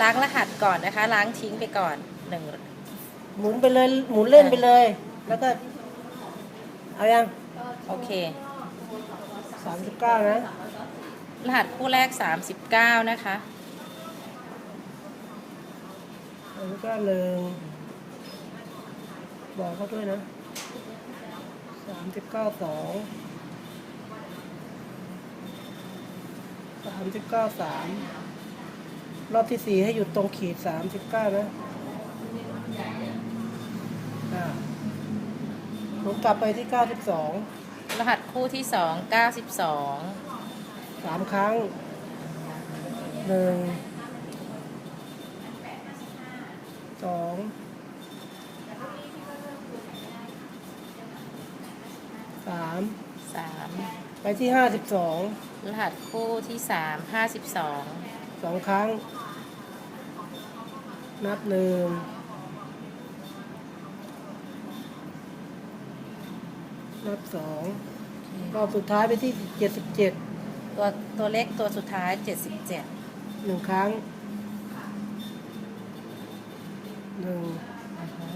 ล้างรหัสก่อนนะคะ ล้างทิ้งไปก่อนหนึ่งหมุนไปเลยหมุนเล่นไปเลย แล้วก็เอายังโอเคสามสิบเก้านะรหัสคู่แรก39นะคะสามสิบเก้าหนึ่งบอกเขาด้วยนะสามสิบเก้าสองสามสิบเก้าสาม รอบที่สี่ให้หยุดตรงขีดสามสิบเก้านะอ่าหมุนกลับไปที่เก้าสิบสองรหัสคู่ที่2 92สามครั้งหนึ่งสองสาม3ไปที่ห้าสิบสองรหัสคู่ที่3 52สอง ครั้ง นับหนึ่งนับสองรอบสุดท้ายไปที่เจ็ดสิบเจ็ดตัวตัวเลขตัวสุดท้าย77หนึ่งครั้งหนึ่งอือฮึ